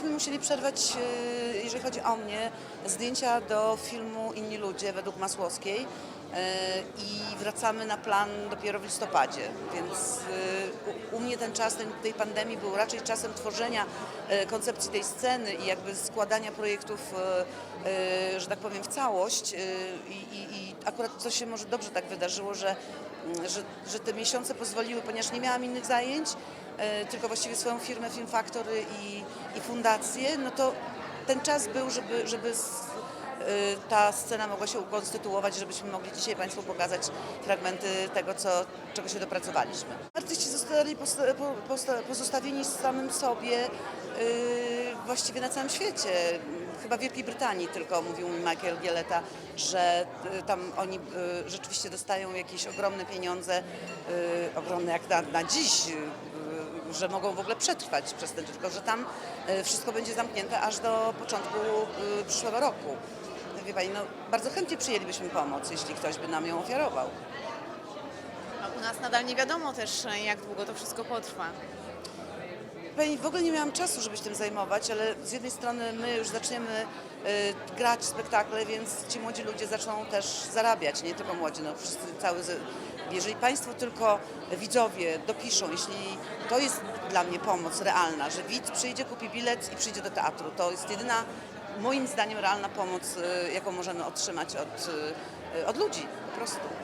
myśmy musieli przerwać, e, jeżeli chodzi o mnie, zdjęcia do filmu Inni ludzie według Masłowskiej e, i wracamy na plan dopiero w listopadzie, więc e, u, mnie ten czas tej pandemii był raczej czasem tworzenia koncepcji tej sceny i jakby składania projektów, że tak powiem, w całość i, i, i akurat to się może dobrze tak wydarzyło, że, że, że te miesiące pozwoliły, ponieważ nie miałam innych zajęć, tylko właściwie swoją firmę Film Factory i, i fundację, no to ten czas był, żeby, żeby y, ta scena mogła się ukonstytuować, żebyśmy mogli dzisiaj Państwu pokazać fragmenty tego, co, czego się dopracowaliśmy. Artyści zostali pozostawieni samym sobie y, właściwie na całym świecie. Chyba w Wielkiej Brytanii tylko mówił mi Michael Gieleta, że tam oni rzeczywiście dostają jakieś ogromne pieniądze, ogromne jak na, na dziś, że mogą w ogóle przetrwać przez ten tylko że tam y, wszystko będzie zamknięte aż do początku y, przyszłego roku. Wie Pani, no, bardzo chętnie przyjęlibyśmy pomoc, jeśli ktoś by nam ją ofiarował. A u nas nadal nie wiadomo też, jak długo to wszystko potrwa. Pani, w ogóle nie miałam czasu, żeby się tym zajmować, ale z jednej strony my już zaczniemy y, grać spektakle, więc ci młodzi ludzie zaczną też zarabiać, nie tylko młodzi, no wszyscy cały... Jeżeli Państwo tylko widzowie dopiszą, jeśli to jest dla mnie pomoc realna, że widz przyjdzie, kupi bilet i przyjdzie do teatru, to jest jedyna, moim zdaniem, realna pomoc, y, jaką możemy otrzymać od, y, od ludzi po prostu.